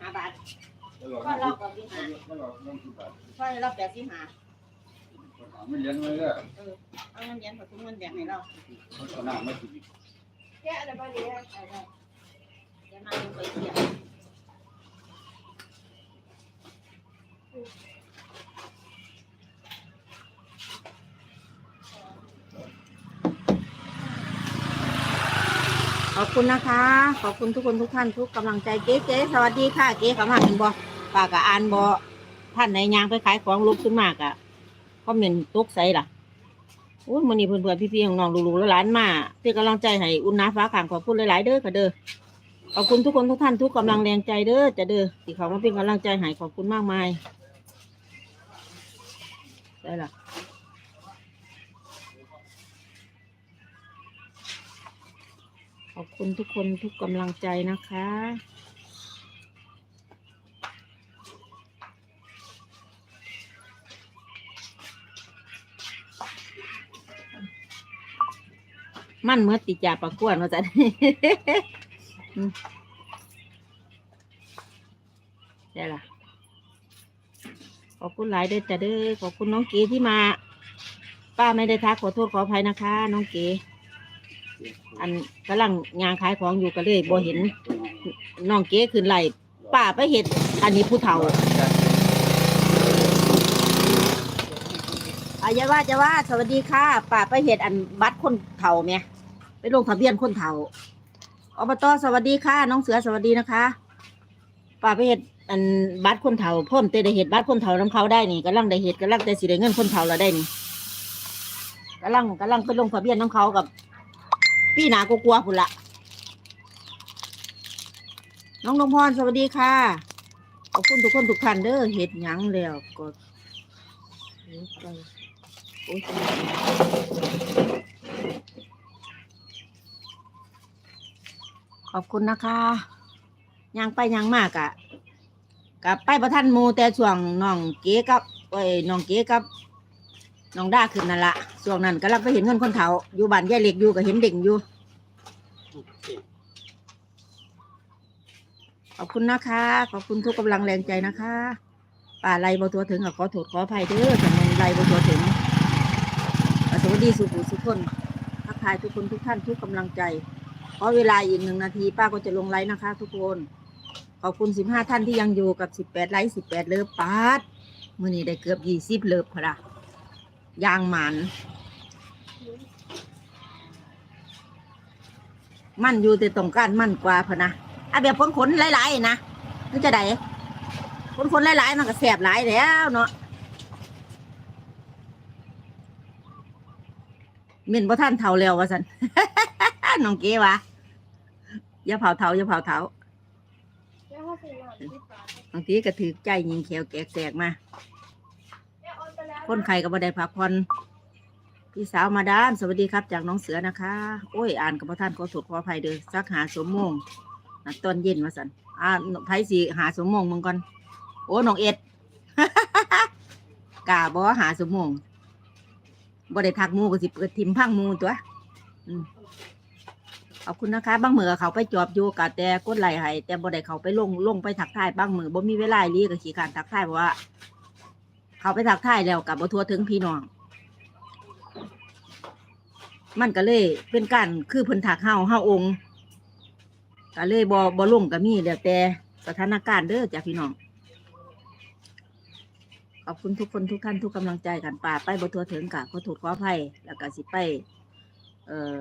ห้าบาทตลอดก็เราก็สิหาตลอดน้ำสิบบาทก็เราแปดสิบห้าไม่เลี้ยงเลยเนี่ยเอาเงินเดือนกับทุกเงินแบ่งให้เราเขาชนะไม่ถึงแค่อะไรบ้างเนี่ยได้ได้เดี๋ยวมาลงไปเสีย อบคุณนะคะ ขอบคุณทุกคนทุกท่านทุกกำลังใจเก๋เก๋สวัสดีค่ะเก๋กำลังเห็นบ่ปากกับอ่านบ่ท่านไหนยางไปขายของลุกขึ้นมากอะคอมเมนต์ตกใส่ล่ะโอ้ยมันนี่เพื่อนๆพี่ๆน้องๆลูกๆแล้วหลานมาเป็นกำลังใจให้อุ่นน้าฟ้าขางขอบคุณหลายๆเด้อค่ะเด้อขอบคุณทุกคนทุกท่านทุกกำลังแรงใจเด้อจะเด้อที่เขามาเป็นกำลังใจให้ขอบคุณมากมายได้ล่ะ ขอบคุณทุกคนทุกกำลังใจนะคะ มันเมื่อติจ่าประกวดมาจะได้ละขอบคุณหลายเด้อจ้ะเด้อขอบคุณน้องเก๋ที่มา ป้าไม่ได้ทักขอโทษขออภัยนะคะ น้องเก๋ อันกำลังงานขายของอยู่ก็เลยบ่เห็นน้องเก๋ขึ้นไหลป้าไปเห็ดอันนี้ผู้เฒ่าอายาว่าจะว่าสวัสดีค่ะป้าไปเห็ดอันบัตรคนเฒ่าเนี่ยไปลงทะเบียนคนเฒ่าอบตสวัสดีค่ะ น้องเสือสวัสดีนะคะป้าไปเห็ดอันบัตรคนเฒ่าเพิ่มเตได้เห็ดบัตรคนเฒ่าน้ำเขาได้นี่กำลังได้เห็ดกำลังได้สิได้เงินคนเฒ่าเราได้นี่กำลังกำลังไปลงทะเบียนน้ำเขากับ พี่หนากกลัวพุ่นละน้องนงพรสวัสดีค่ะขอบคุณทุกคนทุกท่านเด้อเห็ดหยังแล้วก็เดี๋ยวไปโอ้ยขอบคุณนะคะยังไปยังมากอะกับไปประทันหมูแต่ช่วงน้องเก๋กับเอ้ยน้องเก๋กับ น้องด้าขึ้นนั่นละช่วงนั้นก็ลังไปเห็นเงินคนเฒ่าอยู่บ้านยายเล็กอยู่ก็เห็นเด็กอยู่ ขอบคุณนะคะ ขอบคุณทุกกำลังแรงใจนะคะป่าไรบตัวถึงก็ขอโทษขออภัยเด้อสำนวนไรบตัวถึงอะสวัสดีสุขุสุขคนทักทายทุกคนทุกท่านทุกกำลังใจขอเวลาอีกหนึ่งนาทีป้าก็จะลงไลน์นะคะ ทุกคน ขอบคุณสิบห้าท่านที่ยังอยู่กับสิบแปดไลค์สิบแปดเลิฟปาดมื่อนี้ได้เกือบยี่สิบเลิฟพะละ ยางหมันมันอยู่แต่ตรงการมันกว่าพะนะอะแบบขนขนๆหลายๆนะนี่จะได้ขนขนๆหลายๆมันก็แสบหลายแล้วเนาะเม่นบ่ท่านเท่าแล้ววะสันน้องเก๋วะอย่าเผาเท่าอย่าเผาเท่าบางทีก็ถือใจยิงแขวแกกแสกมา คนไข้ก็บ่ได้พักผ่อนพี่สาวมาดามสวัสดีครับ จากน้องเสือนะคะ โอ้ย อ่านกับพ่อท่านขอโทษขออภัยเด้อสักหาสมมงนะตอนเย็นมาสันอ่าไผสิหาสมมงมึงก่อน โอ้น้องเอ็ดกาบ่หาสมมงบ่ได้ทักมูก็สิเปิดทิมพังมูตัวอขอบคุณนะคะ บางมือเขาไปจอบอยู่กะแต่กดไหลค์ให้แต่บ่ได้เขาไปลงลงไปทักทายบางมือบ่มีเวลาลีก็ขี้การทักทายเพราะว่า เขาไปทักทายแล้วกับบทัวถึงพี่น้อง มันก็เลยเป็นการคือเพิ่นถักเฮาเฮาองค์ก็เลยบ่บ่ลงก็มีแล้วแต่สถานการณ์เด้อจ้ะพี่น้องขอบคุณทุกคนทุกท่านทุกกำลังใจกันป่าไปบทัวถึงกะขอโทษขอภัยแล้วก็สิไปเอ่อ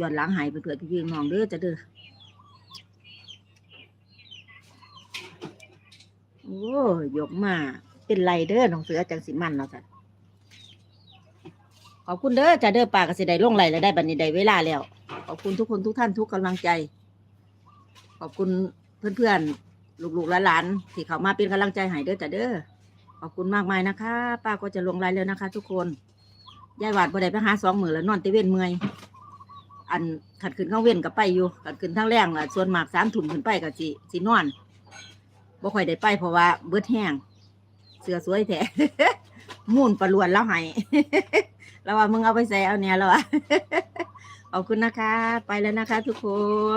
ย้อนหลังหายไปเผื่อพี่น้องเด้อจะเด้อโอ้ยกมา เป็นไรเด้อน้องเสือจังสิมันเนาะจ้ะขอบคุณเด้อจะเด้อปากก็สิได้ลงไหลแล้วได้บัดนี้ได้เวลาแล้ว ขอบคุณทุกคนทุกท่านทุกกำลังใจ ขอบคุณเพื่อนๆลูกๆหลานๆที่เขามาเป็นกำลังใจให้เด้อจ้ะเด้อขอบคุณมากมายนะคะ ป้าก็จะลงไลน์แล้วนะคะ ทุกคนยายหวาดบ่ได้ไปหาสองหมือแล้วนอนแตะเวนเมื่อยอันขัดขึ้นข้างเว้นกับไปอยู่ขัดขึ้นทั้งแรงอะส่วนหมากสามถุ่มขึ้นไปกับสิสินอนบ่ค่อยได้ไปเพราะว่าเบิดแห้ง เสือสวยแท้มุ่นประลวนแล้วให้แล้วว่ามึงเอาไปใส่เอาเนี่ยแล้วอะขอบคุณนะคะ ไปแล้วนะคะทุกคน